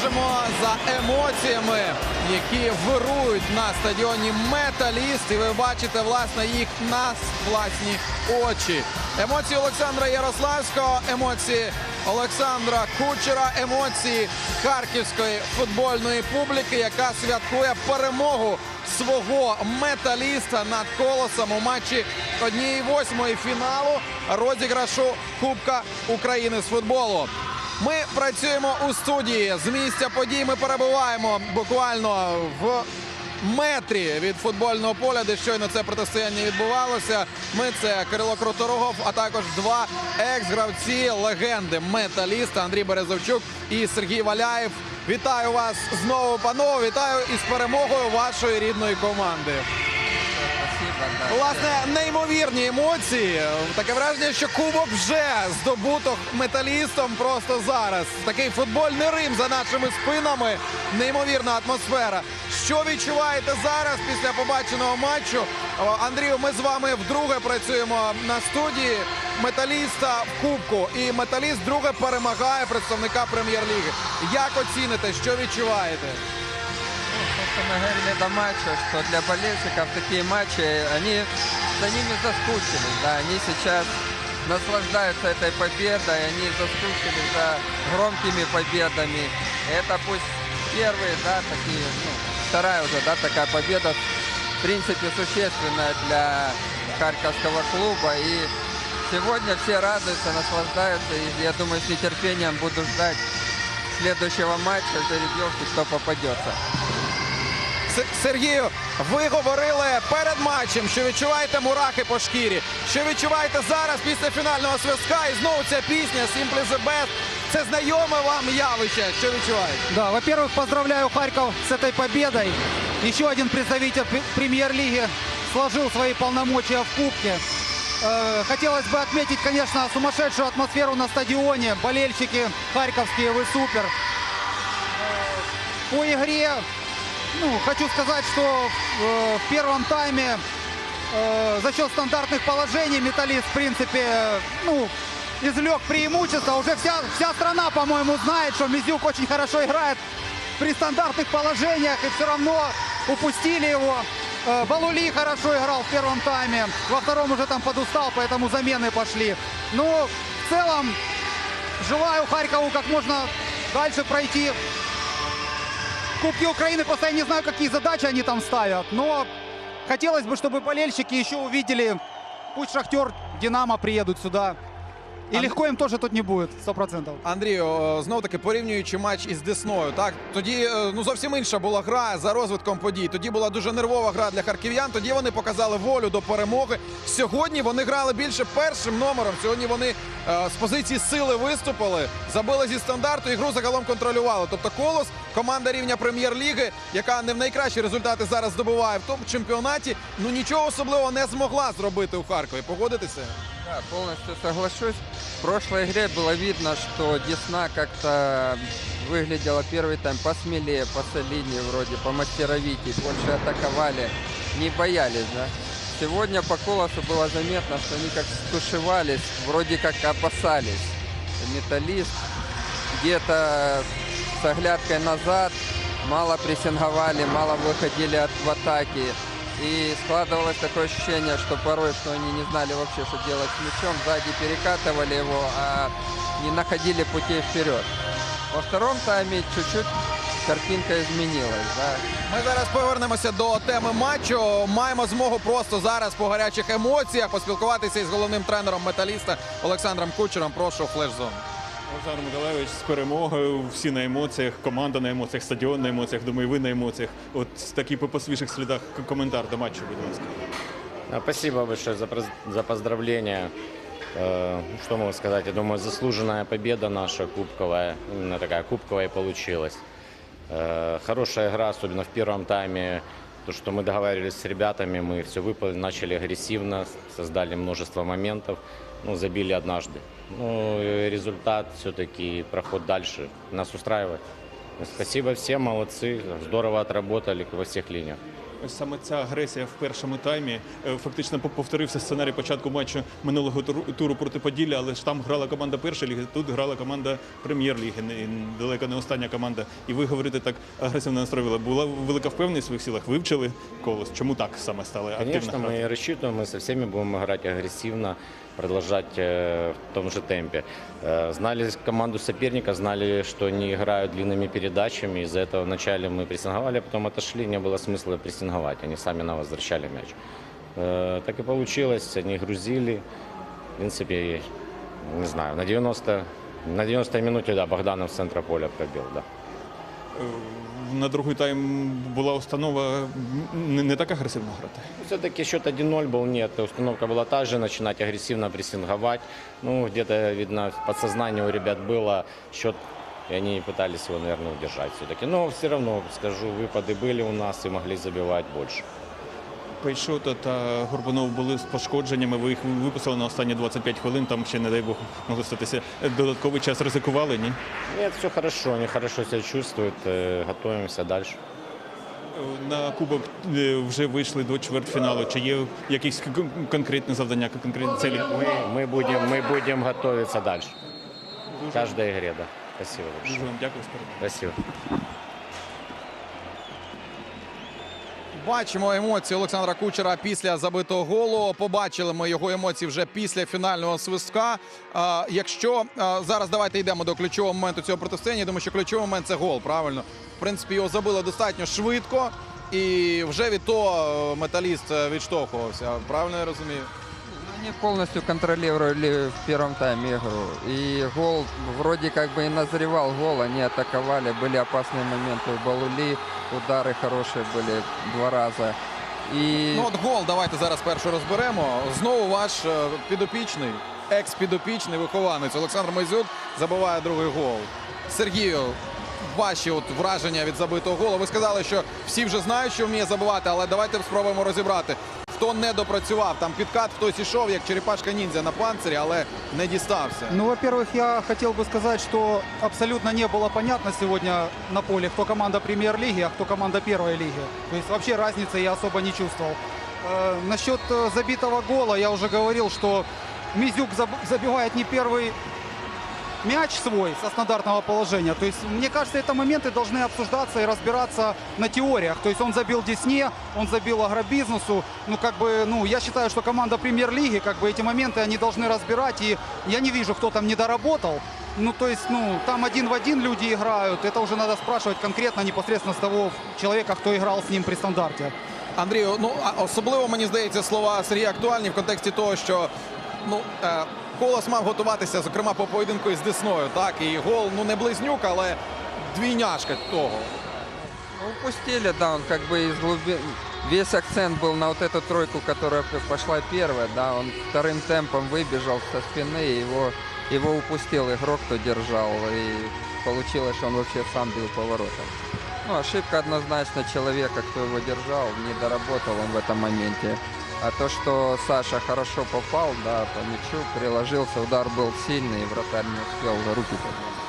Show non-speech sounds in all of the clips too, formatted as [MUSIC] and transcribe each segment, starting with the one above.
стежимо за емоціями, які вирують на стадіоні Металіст. І ви бачите власне їх на власні очі. Емоції Олександра Ярославського, емоції Олександра Кучера, емоції харківської футбольної публіки, яка святкує перемогу свого металіста над колосом у матчі однієї восьмої фіналу розіграшу Кубка України з футболу. Ми працюємо у студії. З місця подій ми перебуваємо буквально в метрі від футбольного поля, де щойно це протистояння відбувалося. Ми це Кирило Круторогов, а також два екс-гравці легенди металіста Андрій Березовчук і Сергій Валяєв. Вітаю вас знову, панове. Вітаю із перемогою вашої рідної команди. Власне, неймовірні емоції. Таке враження, що кубок вже здобуто металістом просто зараз. Такий футбольний Рим за нашими спинами. Неймовірна атмосфера. Що відчуваєте зараз після побаченого матчу? Андрію, ми з вами вдруге працюємо на студії металіста в кубку. І металіст вдруге перемагає представника прем'єр-ліги. Як оціните, що відчуваєте? То, что мы говорили до матча, что для болельщиков такие матчи, они за ними заскучились, да, они сейчас наслаждаются этой победой, они заскучились за громкими победами. Это пусть первые, да, такие, ну, вторая уже, да, такая победа, в принципе, существенная для Харьковского клуба. И сегодня все радуются, наслаждаются, и я думаю, с нетерпением буду ждать следующего матча в жеребьевке, кто попадется. С- Сергію, ви говорили перед матчем, що відчуваєте мурахи по шкірі. Що відчуваєте зараз після фінального свистка? І знову ця пісня Simply the Best. Це знайоме вам явище. Що відчуваєте? Да, во-первых, поздравляю Харьков с этой победой. Еще один представитель пр- премьер-лиги сложил свои полномочия в Кубке. Э, Хотелось бы отметить, конечно, сумасшедшую атмосферу на стадионе. Болельщики харьковские, вы супер. Э, По игре, ну, хочу сказать, что э, в первом тайме э, за счет стандартных положений металлист, в принципе, э, ну, извлек преимущество. Уже вся, вся страна, по-моему, знает, что Мизюк очень хорошо играет при стандартных положениях и все равно упустили его. Э, Балули хорошо играл в первом тайме, во втором уже там подустал, поэтому замены пошли. Ну, в целом, желаю Харькову как можно дальше пройти Кубки Украины, просто я не знаю, какие задачи они там ставят, но хотелось бы, чтобы болельщики еще увидели, пусть Шахтер, Динамо приедут сюда. И А- легко им тоже тут не сто процентов. Андрію, знов таки порівнюючи матч із Десною, так тоді е, ну зовсім інша була гра за розвитком подій. Тоді була дуже нервова гра для харків'ян. Тоді вони показали волю до перемоги. Сьогодні вони грали більше першим номером. Сьогодні вони е, з позиції сили виступили, забили зі стандарту і гру загалом контролювали. Тобто колос, команда рівня прем'єр-ліги, яка не в найкращі результати зараз здобуває в тому чемпіонаті, ну нічого особливого не змогла зробити у Харкові. Погодитися? Да, полностью соглашусь. В прошлой игре было видно, что Десна как-то выглядела первый тайм посмелее, посолиднее вроде, помастеровитее, больше атаковали, не боялись, да. Сегодня по колосу было заметно, что они как стушевались, вроде как опасались. Металлист где-то с оглядкой назад, мало прессинговали, мало выходили от, в атаке. И складывалось такое ощущение, что порой, что они не знали вообще, что делать с мячом, сзади перекатывали его, а не находили путей вперед. Во втором тайме чуть-чуть картинка изменилась. Да? Ми зараз повернемося до теми матчу. Маємо змогу просто зараз по гарячих емоціях поспілкуватися із головним тренером металіста Олександром Кучером. Прошу флеш-зону. Олександр Миколаївич з перемогою. Всі на емоціях, команда на емоціях, стадіон на емоціях. Думаю, ви на емоціях. От такий по по свіжих слідах к- коментар до матчу, будь ласка. А, Спасибо большое за, проз- за поздравления. Э, Что могу сказать? Я думаю, заслуженная победа наша кубковая, именно такая кубковая получилась. Э, Хорошая игра, особенно в первом тайме. То, что мы договаривались с ребятами, мы все выполнили, начали агрессивно, создали множество моментов, ну, забили однажды. Ну, и результат все-таки, проход дальше нас устраивает. Спасибо всем, молодцы, здорово отработали во всех линиях. Ось саме ця агресія в першому таймі е, фактично пов- повторився сценарій початку матчу минулого туру, туру проти Поділля, але ж там грала команда першої ліги, тут грала команда прем'єр-ліги, не- далеко не остання команда. І ви говорите так агресивно настроїли. Була велика впевненість в своїх силах. Вивчили колос. Чому так саме стали активно Конечно, грати? мы рассчитываем, мы со всеми будем играть агрессивно, продолжать э, в том же темпе. Э, Знали команду соперника, знали, что они играют длинными передачами. Из-за этого вначале мы прессинговали, а потом отошли, не было смысла прессинговать. Они сами нам возвращали мяч. Э, Так и получилось, они грузили. В принципе, не знаю, на 90 на 90 минуте, да, Богданов с центра поля пробил, да. Е, На другий тайм була установа не, не так агресивно грати. Все-таки счет 1-0 был, нет. Установка была та же, начинать агрессивно прессинговать. Ну, где-то, видно, в подсознании у ребят было счет, и они пытались его, наверное, удержать все-таки. Но все равно, скажу, выпады были у нас и могли забивать больше. Пейшота та Горбунов були з пошкодженнями. Ви їх виписали на останні 25 хвилин. Там ще, не дай Бог, могло статися. Додатковий час ризикували, ні? Нет, все хорошо, они хорошо себя чувствуют, э, готовимся дальше. На кубок е, вже вийшли до чвертьфіналу. Чи є якісь кон- конкретні завдання, конкретні цілі? Мы, мы, будем, мы будем готовиться дальше. В каждой игре, да. Спасибо большое. Дуже вам дякую. Спасибо. Бачимо емоції Олександра Кучера після забитого голу. Побачили ми його емоції вже після фінального свистка. Якщо зараз давайте йдемо до ключового моменту цього протистояння, тому що ключовий момент це гол. Правильно, в принципі, його забили достатньо швидко, і вже від того е, металіст е, відштовхувався. Правильно я розумію? Ну, Они полностью контролировали в первом тайме игру. И гол вроде как бы и назревал гол, они атаковали, были опасные моменты у Балули, удары хорошие были два раза. И Ну от гол, давайте зараз першу розберемо. Знову ваш е, підопічний, екс-підопічний вихованець Олександр Мойзюк забиває другий гол. Сергію, ваші от враження від забитого голу. Ви сказали, що всі вже знають, що вміє забивати, але давайте спробуємо розібрати. Хто не допрацював, там підкат хтось ішов, як черепашка ніндзя на панцирі, але не дістався. Ну, во-первых, я хотел бы сказать, что абсолютно не было понятно сегодня на поле, кто команда премьер-лиги, а кто команда первой лиги. То есть вообще разницы я особо не чувствовал. Э, насчет э, забитого гола я уже говорил, что Мизюк заб- забивает не первый мяч свой со стандартного положения. То есть, мне кажется, это моменты должны обсуждаться и разбираться на теориях. То есть он забил Десне, он забил Агробизнесу. Ну, как бы, ну, я считаю, что команда премьер-лиги, как бы эти моменты они должны разбирать. И я не вижу, кто там не доработал. Ну, то есть, ну, там один в один люди играют. Это уже надо спрашивать конкретно непосредственно с того человека, кто играл с ним при стандарте. Андрію, ну а особливо мені здається слова Сергія актуальні в контексті того, що ну е, колос мав готуватися, зокрема по поєдинку із Десною. Так і гол, ну не близнюк, але двійняшка того. ну, упустили, да, он как бы из глубины... Весь акцент был на вот эту тройку, которая п- пошла первая, да, он вторым темпом выбежал со спины, и его, его упустил игрок, кто держал, и получилось, что он вообще сам бил поворотом. Ну, ошибка однозначно человека, кто его держал, не доработал он в этом моменте. А то, что Саша хорошо попал, да, по мячу, приложился, удар был сильный, и вратарь не успел руки поднять.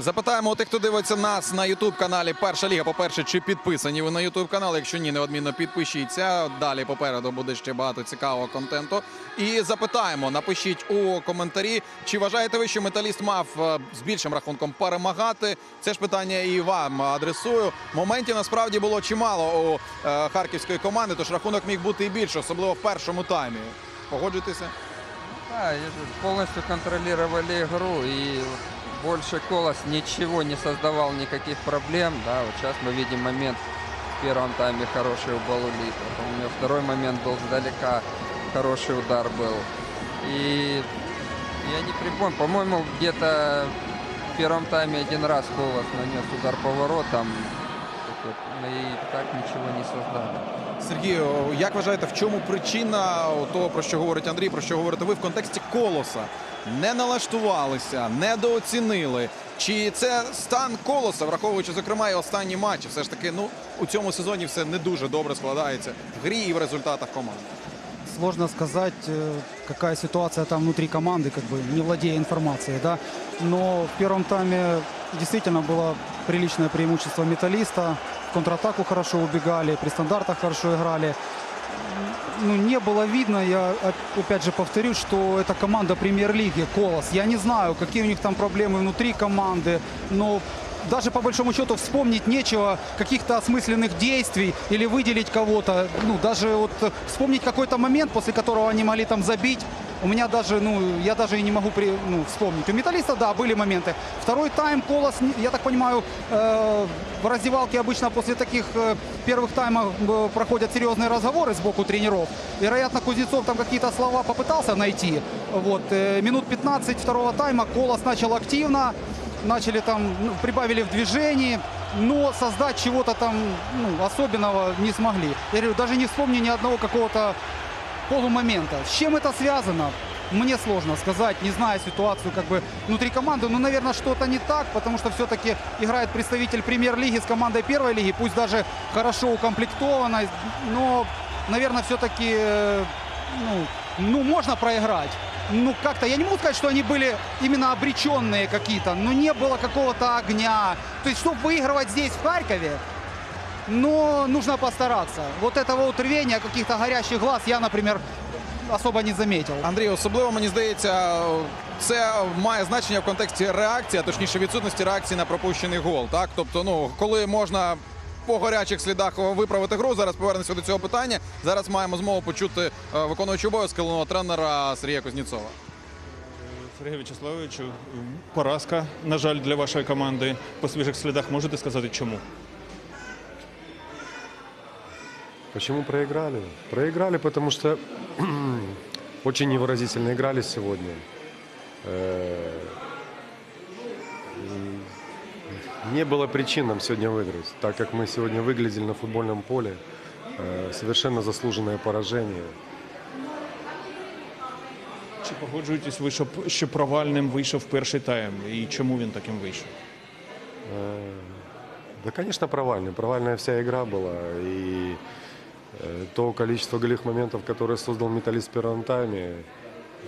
Запитаємо у тих, хто дивиться нас на Ютуб каналі Перша Ліга. По-перше, чи підписані ви на Ютуб канал? Якщо ні, неодмінно підпишіться. Далі попереду буде ще багато цікавого контенту. І запитаємо, напишіть у коментарі, чи вважаєте ви, що металіст мав е, з більшим рахунком перемагати? Це ж питання і вам адресую. Моментів насправді було чимало у е, харківської команди, тож рахунок міг бути і більше, особливо в першому таймі. Погоджуєтеся? Да, и полностью контролировали игру и больше Колос ничего не создавал, никаких проблем. Да, вот сейчас мы видим момент в первом тайме хороший у Балули. Потом у него второй момент был сдалека, хороший удар был. И я не припомню, по-моему, где-то в первом тайме один раз Колос нанес удар поворотом. И так ничего не создали. Сергію, як вважаєте, в чому причина того, про що говорить Андрій, про що говорите ви в контексті колоса? Не налаштувалися, недооцінили. Чи це стан колоса, враховуючи, зокрема, і останні матчі? Все ж таки, ну у цьому сезоні все не дуже добре складається в грі і в результатах команди. Сложно сказать, э, какая ситуация там внутри команды, как бы не владея информацией, да. Но в первом тайме действительно было приличное преимущество металлиста. В контратаку хорошо убегали, при стандартах хорошо играли. Ну, не было видно, я оп- опять же повторю, что это команда премьер-лиги, Колос. Я не знаю, какие у них там проблемы внутри команды, но даже по большому счету вспомнить нечего каких-то осмысленных действий или выделить кого-то. Ну, даже вот э, вспомнить какой-то момент, после которого они могли там забить. У меня даже, ну, я даже и не могу при, ну, вспомнить. У металлиста, да, были моменты. Второй тайм Колос, я так понимаю, э, в раздевалке обычно после таких э, первых таймов э, проходят серьезные разговоры сбоку тренеров. Вероятно, Кузнецов там какие-то слова попытался найти. Вот, э, минут 15 второго тайма Колос начал активно начали там, ну, прибавили в движении, но создать чего-то там ну, особенного не смогли. Я говорю, даже не вспомню ни одного какого-то полумомента. С чем это связано? Мне сложно сказать, не зная ситуацию как бы внутри команды. Ну, наверное, что-то не так, потому что все-таки играет представитель премьер-лиги с командой первой лиги, пусть даже хорошо укомплектованной, но, наверное, все-таки, э, ну, ну, можно проиграть. Ну, как-то, я не могу сказать, что они были именно обреченные какие-то, но не было какого-то огня. То есть, чтобы выигрывать здесь, в Харькове, но нужно постараться. Вот этого вот рвения, каких-то горящих глаз я, например, особо не заметил. Андрій, особливо мені здається, це має значення в контексті реакції, а точніше відсутності реакції на пропущений гол. Так, тобто, ну коли можна по гарячих слідах виправити гру, зараз повернемося до цього питання. Зараз маємо змогу почути е, виконуючого обов'язки головного тренера Сергія Кузнєцова. Сергій Вячеславовичу, поразка, на жаль, для вашої команди по свіжих слідах. Можете сказати чому? Почему проиграли? Проиграли, потому что [CLEARS THROAT] очень невыразительно играли сегодня. Э, и Не было причин нам сегодня выиграть, так как мы сегодня выглядели на футбольном поле. Э, Совершенно заслуженное поражение. Чи погоджуєтесь ви, щоб, що провальним вийшов перший тайм? І чому він таким вийшов? Э, Да, конечно, провальная. Провальная вся игра была. И э, то количество голевых моментов, которые создал металлист в первом тайме,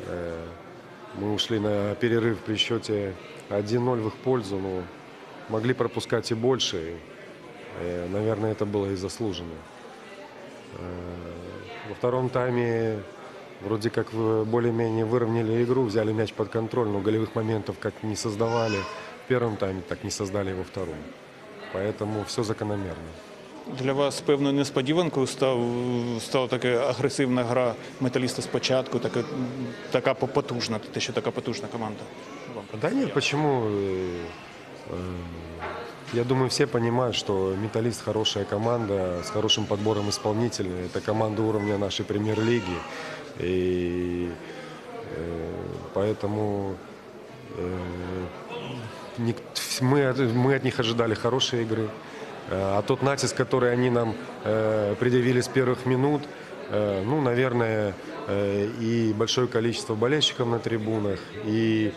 э, мы ушли на перерыв при счете 1-0 в их пользу. Но могли пропускать и больше. Э, Наверное, это было и заслуженно. Э, Во втором тайме вроде как более-менее выровняли игру, взяли мяч под контроль, но голевых моментов как не создавали в первом тайме, так не создали и во втором. Поэтому все закономерно. Для вас певною несподіванкою став, стала така агресивна гра металіста спочатку, така, така потужна, те, що така потужна команда. Вам Да нет, почему? Э, э, Я думаю, все понимают, что «Металлист» хорошая команда с хорошим подбором исполнителей. Это команда уровня нашей премьер-лиги. И э, поэтому э, ник- мы, от- мы от них ожидали хорошей игры. Э, А тот натиск, который они нам э, предъявили с первых минут, э, ну, наверное, и большое количество болельщиков на трибунах, и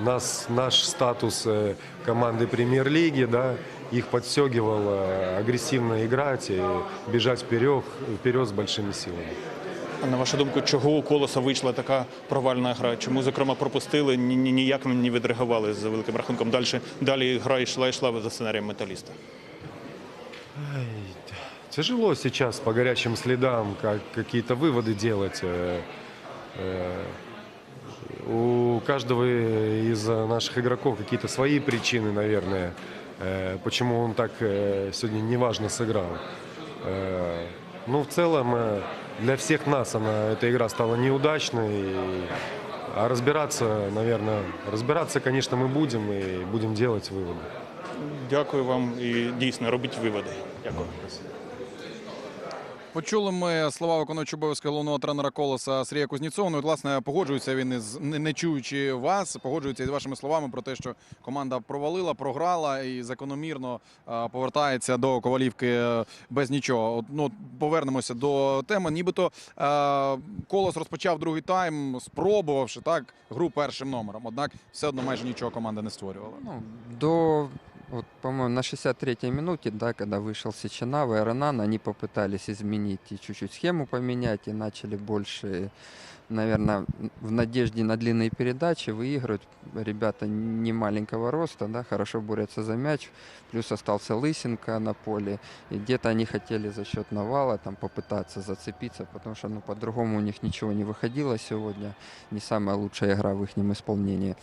нас, наш статус команды премьер-лиги, да, их подстегивал э, агрессивно играть и бежать вперед, вперед с большими силами. А на вашу думку, чого у колоса вийшла така провальна гра? Чому, зокрема, пропустили, ні, ні- ніяк не відреагували з великим рахунком? Далі, далі гра йшла йшла за сценарієм металіста. Тяжело сейчас по горячим следам как, какие-то выводы делать. Э, э, У каждого из наших игроков какие-то свои причины, наверное, э, почему он так э, сегодня неважно сыграл. Э, Ну, в целом, э, для всех нас она, эта игра стала неудачной. и- А разбираться, наверное, разбираться, конечно, мы будем и будем делать выводы. Дякую вам і дійсно робіть виводи. Дякую. Почули ми слова виконуючого обов'язки головного тренера колоса Сергія Кузнєцова. Ну, власне, погоджується він із не, чуючи вас, погоджується із вашими словами про те, що команда провалила, програла і закономірно повертається до ковалівки е, без нічого. Ну, повернемося до теми. Нібито е, колос розпочав другий тайм, спробувавши так гру першим номером. Однак все одно майже нічого команда не створювала. Ну, до Вот, по-моему, на 63-й минуте, да, когда вышел Сеченава и Ронан, они попытались изменить и чуть-чуть схему поменять, и начали больше, наверное, в надежде на длинные передачи выигрывать. Ребята не маленького роста, да, хорошо борются за мяч, плюс остался Лысенко на поле, и где-то они хотели за счет навала там попытаться зацепиться, потому что, ну, по-другому у них ничего не выходило сегодня, не самая лучшая игра в их исполнении.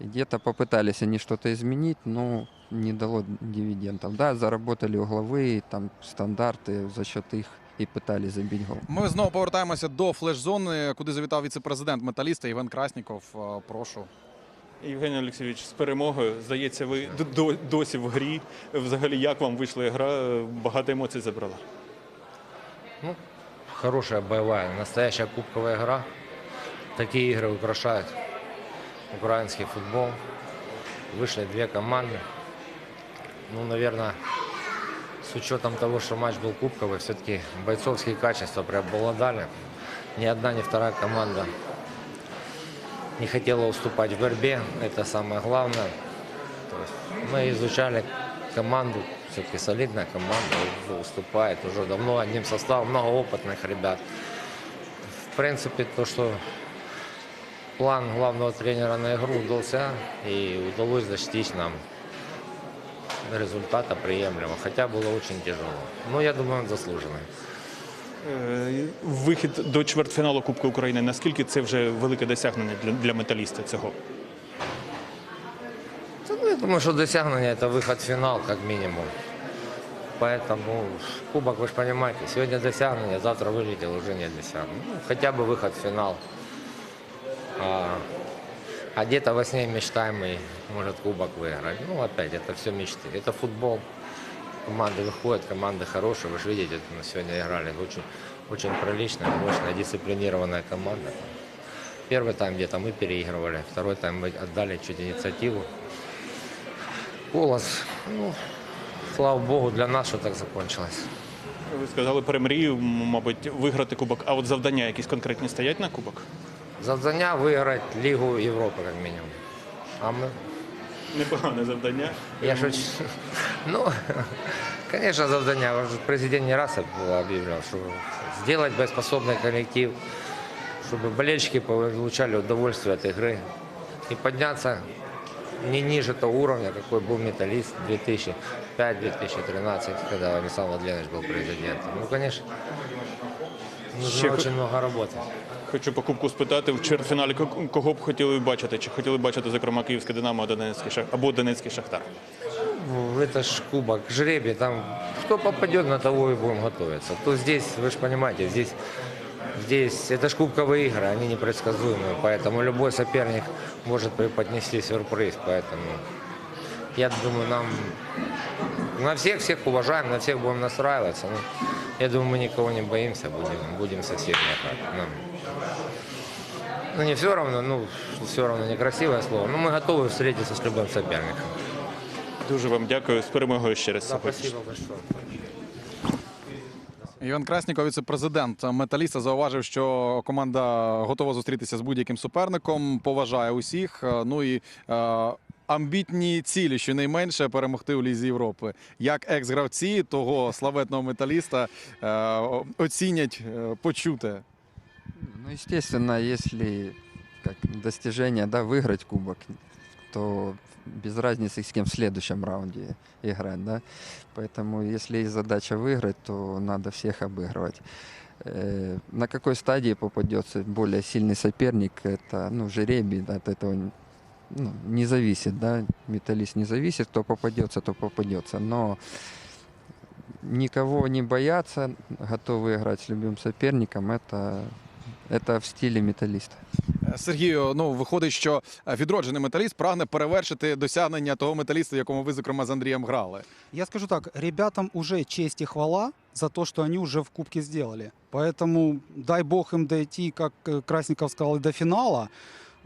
И где-то попытались они что-то изменить, но не дало дивидендов. Да, заработали угловые, там стандарты, за счет их і пытались забить гол. Ми знову повертаємося до флеш-зони, куди завітав віце-президент металіста Іван Красніков. Е, Прошу. Євгеній Олексійович, з перемогою. Здається, ви д- до- досі в грі. Взагалі, як вам вийшла гра? Багато емоцій забрала. Хорошая боевая, настоящая кубковая игра. Такие игры украшают украинский футбол. Вышли две команды. Ну, наверное, с учетом того, что матч был кубковый, все-таки бойцовские качества преобладали. Ни одна, ни вторая команда не хотела уступать в борьбе. Это самое главное. Мы изучали команду, все-таки солидная команда, уступает уже давно одним составом, много опытных ребят. В принципе, то, что план главного тренера на игру удался, и удалось достичь нам результата приемлемого, хотя было очень тяжело. Но я думаю, он заслуженный. Е, Вихід до чвертьфіналу Кубку України. Наскільки це вже велике досягнення для, для металіста цього? Ну, я думаю, что досягнение это выход в финал, как минимум. Поэтому кубок, вы же понимаете, сегодня досягнение, завтра вылетел, уже не досягнение. Ну, хотя бы выход в финал. А, а где-то во сне мечтаем и может кубок выиграть. Ну, опять, это все мечты. Это футбол. Команды выходят, команды хорошие. Вы же видите, мы сегодня играли очень, очень приличная, мощная, дисциплинированная команда. Первый тайм где-то мы переигрывали, второй тайм мы отдали чуть инициативу. Голос, ну, слава богу, для нас, что так закончилось. Ви сказали про мрію, м, мабуть, виграти кубок. А от завдання якісь конкретні стоять на кубок? Завдання выиграть Лигу Европы, как минимум. А мы, Непогане завдання. я шучу. Ну, конечно, завдання. Уже Президент не раз объявлял, что сделать боеспособный коллектив, чтобы болельщики получали удовольствие от игры и подняться не ниже того уровня, какой был металлист 2005-2013, когда Александр Владимирович был президентом. Ну, конечно, нужно Ще- очень много работы. Хочу по кубку спитати в чвертьфіналі ко- кого б хотіли бачити? Чи хотіли бачити, зокрема, Київське Динамо а Донецький Шах- або Донецький Шахтар? Ну, это ж кубок, жребий, там кто попадет, на того и будем готовиться. То здесь, вы же понимаете, здесь, здесь это ж кубковые игры, они непредсказуемые, поэтому любой соперник может преподнести сюрприз, поэтому я думаю, нам на всех всех уважаем, на всех будем настраиваться. Ну, я думаю, мы никого не боимся, будем, будем со всеми играть. Нам- ну, не все равно, ну, все равно некрасивое слово, но мы готовы встретиться с любым соперником. Дуже вам дякую. З перемогою ще раз. Да, сьогодні. спасибо большое. Іван Красніков, віце-президент металіста, зауважив, що команда готова зустрітися з будь-яким суперником, поважає усіх. е, Ну і е, амбітні цілі, щонайменше, перемогти у Лізі Європи. Як екс-гравці того славетного металіста е, о- оцінять е, почуте. Ну, естественно, если как достижение, да, выиграть кубок, то без разницы, с кем в следующем раунде играть, да. Поэтому, если есть задача выиграть, то надо всех обыгрывать. Э, На какой стадии попадется более сильный соперник, это, ну, жеребий, да, от этого ну, не зависит, да, металлист не зависит, кто попадется, то попадется, но никого не бояться, готовы играть с любым соперником, это, это в стиле металлиста. Е, Сергію, ну виходить, що е, відроджений металіст прагне перевершити досягнення того металіста, в якому ви, зокрема, з Андрієм грали. Я скажу так, ребятам уже честь и хвала за то, что они уже в Кубке сделали. Поэтому дай бог им дойти, как э, Красников сказал, и до финала.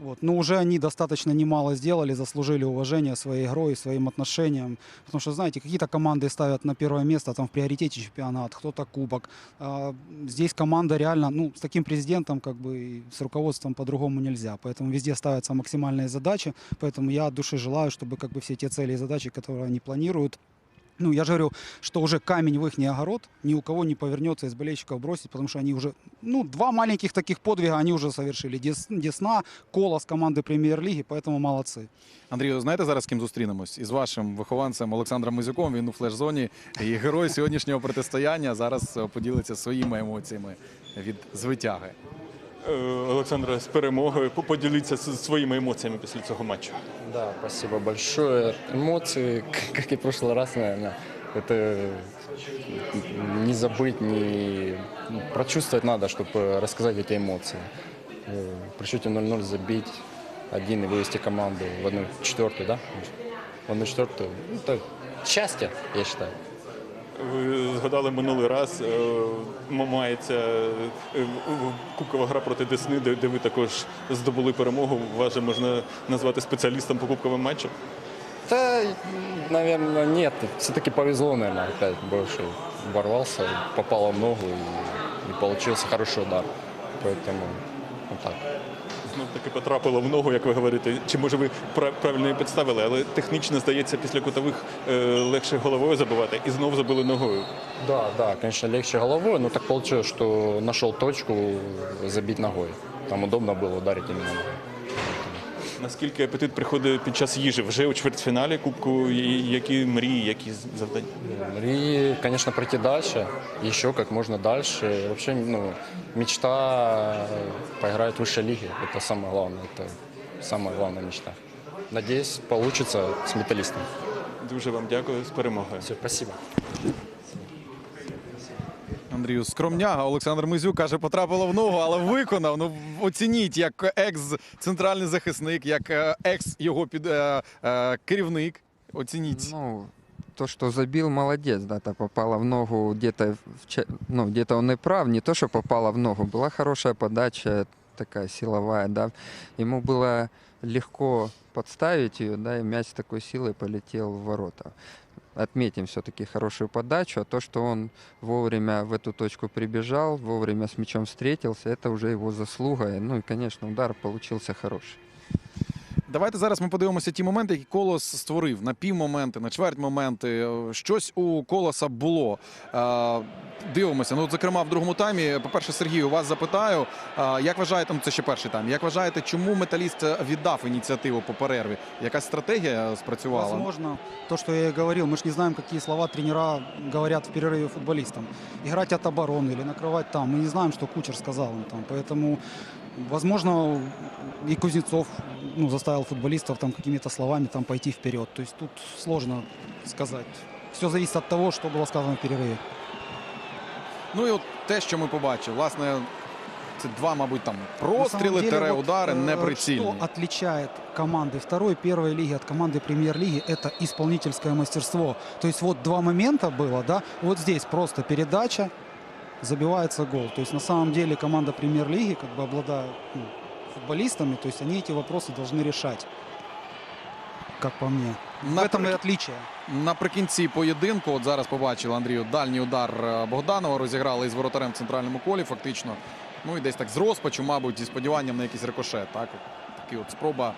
Вот. Но уже они достаточно немало сделали, заслужили уважение своей игрой, своим отношением. Потому что, знаете, какие-то команды ставят на первое место там, в приоритете чемпионат, кто-то кубок. А здесь команда реально, ну, с таким президентом, как бы, с руководством по-другому нельзя. Поэтому везде ставятся максимальные задачи. Поэтому я от души желаю, чтобы как бы, все те цели и задачи, которые они планируют, ну, я же говорю, что уже камень в их огород ни у кого не повернется из болельщиков бросить, потому что они уже, ну, два маленьких таких подвига они уже совершили. Дес- Десна, Колос команды премьер-лиги, поэтому молодцы. Андрію, знаєте зараз з ким зустрінемось? Із вашим вихованцем Олександром Мизюком. Він у флеш-зоні і герой сьогоднішнього протистояння. Зараз е, поділиться своїми емоціями від звитяги. Е, Олександра, з перемогою По- поділіться з- своїми емоціями після цього матчу. Да, спасибо большое. Эмоции, к- как и в прошлый раз, наверное, это не забыть, не ну, прочувствовать надо, чтобы рассказать эти эмоции. Э, При счете 0-0 забить один и вывести команду в одну четвертую, да? В одну четвертую. Это счастье, я считаю. Ви згадали минулий раз, е, мається е, кубкова гра проти Десни, де, ви також здобули перемогу. Вас же можна назвати спеціалістом по кубковим матчам. Да, наверное, нет. Все-таки повезло, наверное, опять больше попало в ногу и, и хороший удар. Поэтому вот. Знов таки потрапило в ногу, як ви говорите. Чи може ви правильно її підставили, але технічно здається, після кутових е, легше головою забивати і знов забили ногою. Да, да, конечно, легче головой, но так получилось, что нашел точку забить ногой. Там удобно было ударить именно ногой. Наскільки апетит приходить під час їжі? Вже у чвертьфіналі кубку, і які мрії, які завдання? И, конечно, пройти дальше, еще как можно дальше. Вообще, ну, мечта поиграть в высшей лиге. Это самое главное. Это самая главная мечта. Надеюсь, получится с металлистом. Дуже вам дякую з перемогою. Все, спасибо. Андрію, скромняга Олександр Мизюк каже, потрапило в ногу, але виконав. Ну оцініть, як екс-центральний захисник, як е, екс його під е, е, керівник. Оцініть. Ну, то, что забил, молодец, да, то попало в ногу где-то, ну, где-то он и прав, не то, что попало в ногу, была хорошая подача, такая силовая, да, ему было легко подставить ее, да, и мяч с такой силой в ворота. Отметим все-таки хорошую подачу, а то, что он вовремя в эту точку прибежал, вовремя с мячом встретился, это уже его заслуга. Ну и, конечно, удар получился хороший. Давайте зараз ми подивимося ті моменти, які колос створив на півмоменти, на чверть моменти. Е, Щось у колоса було. Е, Дивимося. Ну, от, зокрема, в другому таймі. По-перше, Сергій, у вас запитаю, е, як вважаєте, ну це ще перший тайм. Як вважаєте, чому металіст віддав ініціативу по перерві? Якась стратегія спрацювала? Возможно, то, что я и говорил, мы же не знаем, какие слова тренера говорят в перерыве футболистам. Играть от обороны или накрывать там. Мы не знаем, что Кучер сказал им там. Поэтому, возможно, и Кузнецов ну, заставил футболистов там какими-то словами там пойти вперед. То есть тут сложно сказать. Все зависит от того, что было сказано в перерыве. Ну і от те, що ми побачили, власне, це два, мабуть, там На самом простріли, деле, тере вот, удари э, неприцільні. Что отличает команды второй, первой лиги от команды премьер-лиги, это исполнительское мастерство. То есть вот два момента было, да, вот здесь просто передача, забивается гол. То есть на самом деле команда премьер-лиги, как бы обладая ну, футболистами, то есть они эти вопросы должны решать, как по мне. В Напр- этом и отличие. Наприкінці поєдинку, от зараз побачили Андрію дальній удар е, Богданова, розіграли із воротарем в центральному колі, фактично. Ну і десь так з розпачу, мабуть, зі сподіванням на якийсь рикошет. Так? Такий от спроба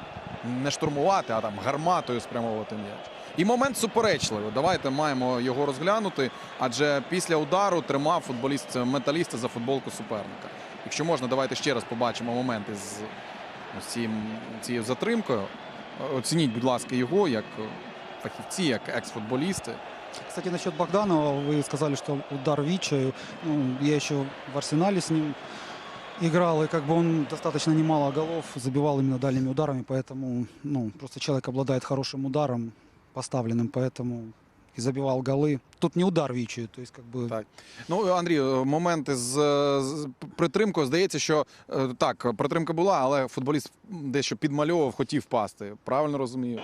не штурмувати, а там гарматою спрямовувати м'яч. І момент суперечливий. Давайте маємо його розглянути, адже після удару тримав футболіст металіста за футболку суперника. Якщо можна, давайте ще раз побачимо моменти з ось цим- цією затримкою. Оцініть, будь ласка, його як е, фахівці, як екс-футболісти. Кстати, насчет Богданова, вы сказали, что удар Вичи. Ну, я еще в Арсенале с ним играл, и как бы он достаточно немало голов забивал именно дальними ударами, поэтому, ну, просто человек обладает хорошим ударом поставленным, поэтому и забивал голы. Тут не удар Вичи, то есть как бы... Так. Ну, Андрій, е, моменти з, з притримкою. Здається, що е, так, притримка була, але футболіст дещо підмальовував, хотів впасти. Правильно розумію?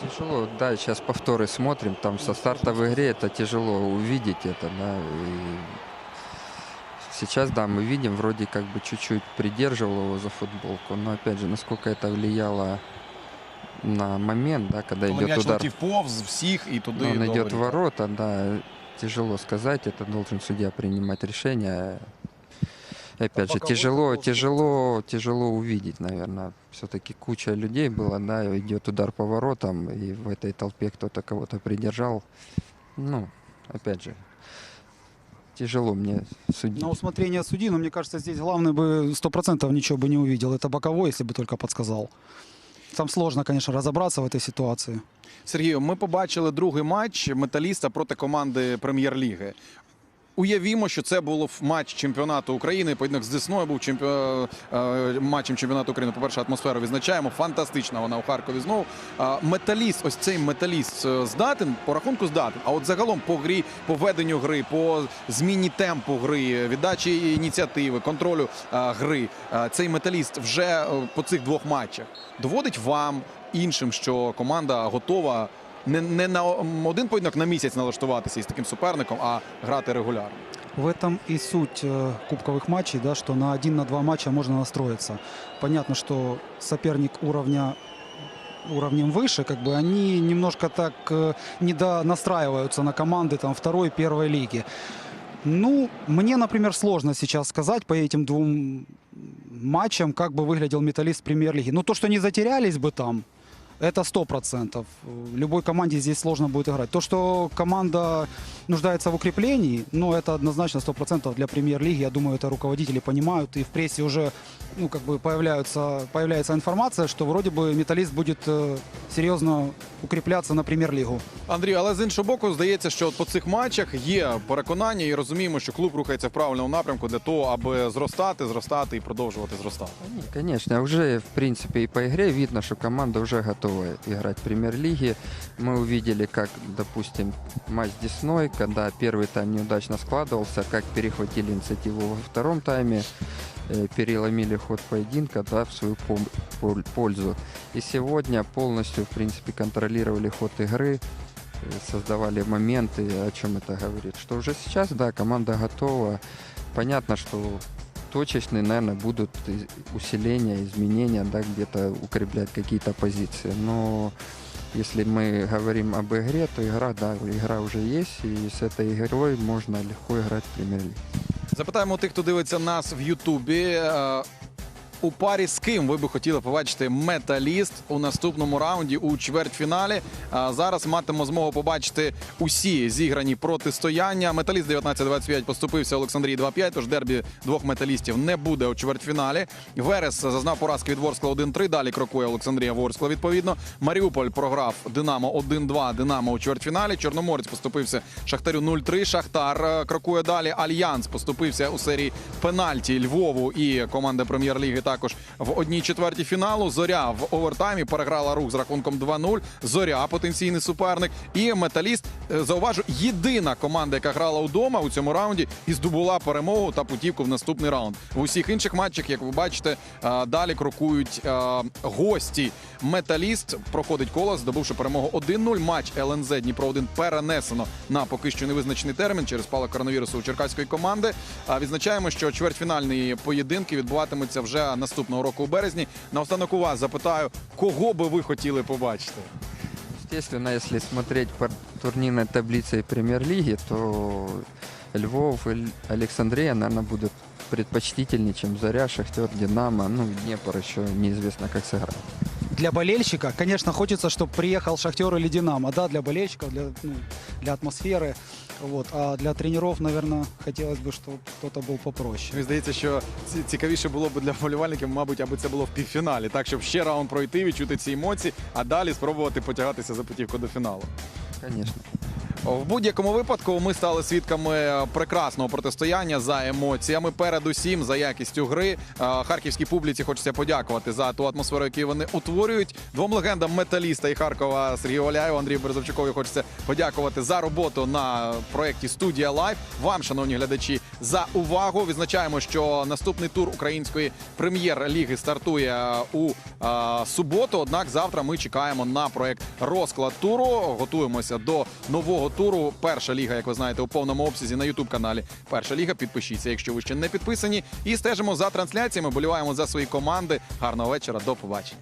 Тяжело, да, сейчас повторы смотрим, там со старта в игре это тяжело увидеть это, да, и Сейчас, да, мы видим, вроде как бы чуть-чуть придерживал его за футболку, но опять же, насколько это влияло на момент, да, когда Коли идет м'яч удар, летів повз всіх і туди. но он до идет в воріт. ворота, да, тяжело сказать, это должен судья принимать решение. Опять же, тяжело, тяжело, тяжело увидеть, наверное. Все-таки куча людей было, да, идет удар по воротам, и в этой толпе кто-то кого-то придержал. Ну, опять же, тяжело мне судить. На усмотрение судьи, но мне кажется, здесь главный бы 100% ничего бы не увидел. Это боковой, если бы только подсказал. Там сложно, конечно, разобраться в этой ситуации. Сергію, ми побачили другий матч металіста проти команди прем'єр-ліги. Уявімо, що це було матч чемпіонату України. Поєдинок з Десною був чемпі... е, е, матчем чемпіонату України. По-перше, атмосферу відзначаємо. Фантастична вона у Харкові знову. Металіст, ось цей металіст е, здатен, по рахунку здатен. А от загалом по грі, по веденню гри, по зміні темпу гри, віддачі ініціативи, контролю гри. Цей металіст вже по цих двох матчах доводить вам іншим, що команда готова не, не на один поєдинок на місяць налаштуватися із таким суперником, а грати регулярно. В этом и суть э, кубковых матчей, да, что на один, на два матча можно настроиться. Понятно, что соперник уровня уровнем выше, как бы они немножко так э, недонастраиваются на команды там второй, первой лиги. Ну, мне, например, сложно сейчас сказать по этим двум матчам, как бы выглядел металлист премьер-лиги. Ну, то, что не затерялись бы там, это сто процентов. Любой команде здесь сложно будет играть. То, что команда нуждается в укреплении, ну, это однозначно сто процентов для премьер-лиги. Я думаю, это руководители понимают. И в прессе уже, ну, как бы появляются, появляется информация, что вроде бы металлист будет э, серьезно укрепляться на премьер-лигу. Андрій, але з іншого боку, здається, що от по цих матчах є переконання і розуміємо, що клуб рухається в правильному напрямку для того, аби зростати, зростати і продовжувати зростати. Конечно, уже, в принципе, и по игре видно, что команда уже готова играть в премьер-лиге. Мы увидели, как, допустим, матч с Десной, когда первый тайм неудачно складывался, как перехватили инициативу во втором тайме, э, Переломили ход поединка да, в свою пользу. И сегодня полностью, в принципе, контролировали ход игры, э, создавали моменты, о чем это говорит. Что уже сейчас, да, команда готова. Понятно, что точечные, наверное, будут усиления, изменения, да, где-то укреплять какие-то позиции. Но если мы говорим об игре, то игра, да, игра уже есть, и с этой игрой можно легко играть в премьер-лиге. Запитаємо тих, хто дивиться нас в Ютубі. У парі з ким ви би хотіли побачити металіст у наступному раунді у чвертьфіналі. А зараз матимемо змогу побачити усі зіграні протистояння. Металіст 19-25 поступився Олександрії 2-5, тож дербі двох металістів не буде у чвертьфіналі. Верес зазнав поразки від Ворскла 1-3. Далі крокує Олександрія Ворскла. Відповідно, Маріуполь програв Динамо 1-2. Динамо у чвертьфіналі. Чорноморець поступився Шахтарю 0-3. Шахтар е, крокує далі. Альянс поступився у серії пенальті Львову і команда прем'єр-ліги також в одній четвертій фіналу. Зоря в овертаймі переграла рух з рахунком 2-0. Зоря потенційний суперник. І металіст е, зауважу, єдина команда, яка грала вдома у цьому раунді і здобула перемогу та путівку в наступний раунд. В усіх інших матчах, як ви бачите, е, далі крокують е, гості. Металіст проходить коло, здобувши перемогу 1-0. Матч ЛНЗ Дніпро 1 перенесено на поки що невизначений термін через спалах коронавірусу у черкаської команди. А відзначаємо, що чвертьфінальні поєдинки відбуватимуться вже наступного року у березні. Наостанок у вас запитаю, кого би ви хотіли побачити? Естественно, если смотреть по турнирной таблице премьер-лиги, то Львов и Александрия, наверное, будут предпочтительнее, чем Заря, Шахтер, Динамо. Ну, Днепр еще неизвестно, как сыграет Для болельщика, конечно, хочется, чтобы приехал Шахтер или Динамо. Да, для болельщиков, для, ну, для атмосферы. Вот. А для тренеров, наверное, хотелось бы, чтобы кто-то был попроще. Мені здається, що ці- цікавіше було б для вболівальників, мабуть, аби це було в півфіналі, так щоб ще раунд пройти, відчути ці емоції, а далі спробувати потягатися за путівку до фіналу. Конечно. В будь-якому випадку ми стали свідками прекрасного протистояння за емоціями. Передусім за якістю гри. Е, Харківській публіці хочеться подякувати за ту атмосферу, яку вони утворюють. Двом легендам металіста і Харкова Сергію Валяєву, Андрію Березовчукові хочеться подякувати за роботу на проєкті Студія Лайв. Вам, шановні глядачі, за увагу. Відзначаємо, що наступний тур української прем'єр-ліги стартує у е, суботу. Однак завтра ми чекаємо на проєкт розклад туру. Готуємося до нового туру. Перша ліга, як ви знаєте, у повному обсязі на Ютуб каналі. Перша ліга. Підпишіться, якщо ви ще не підписані. І стежимо за трансляціями. Боліваємо за свої команди. Гарного вечора. До побачення.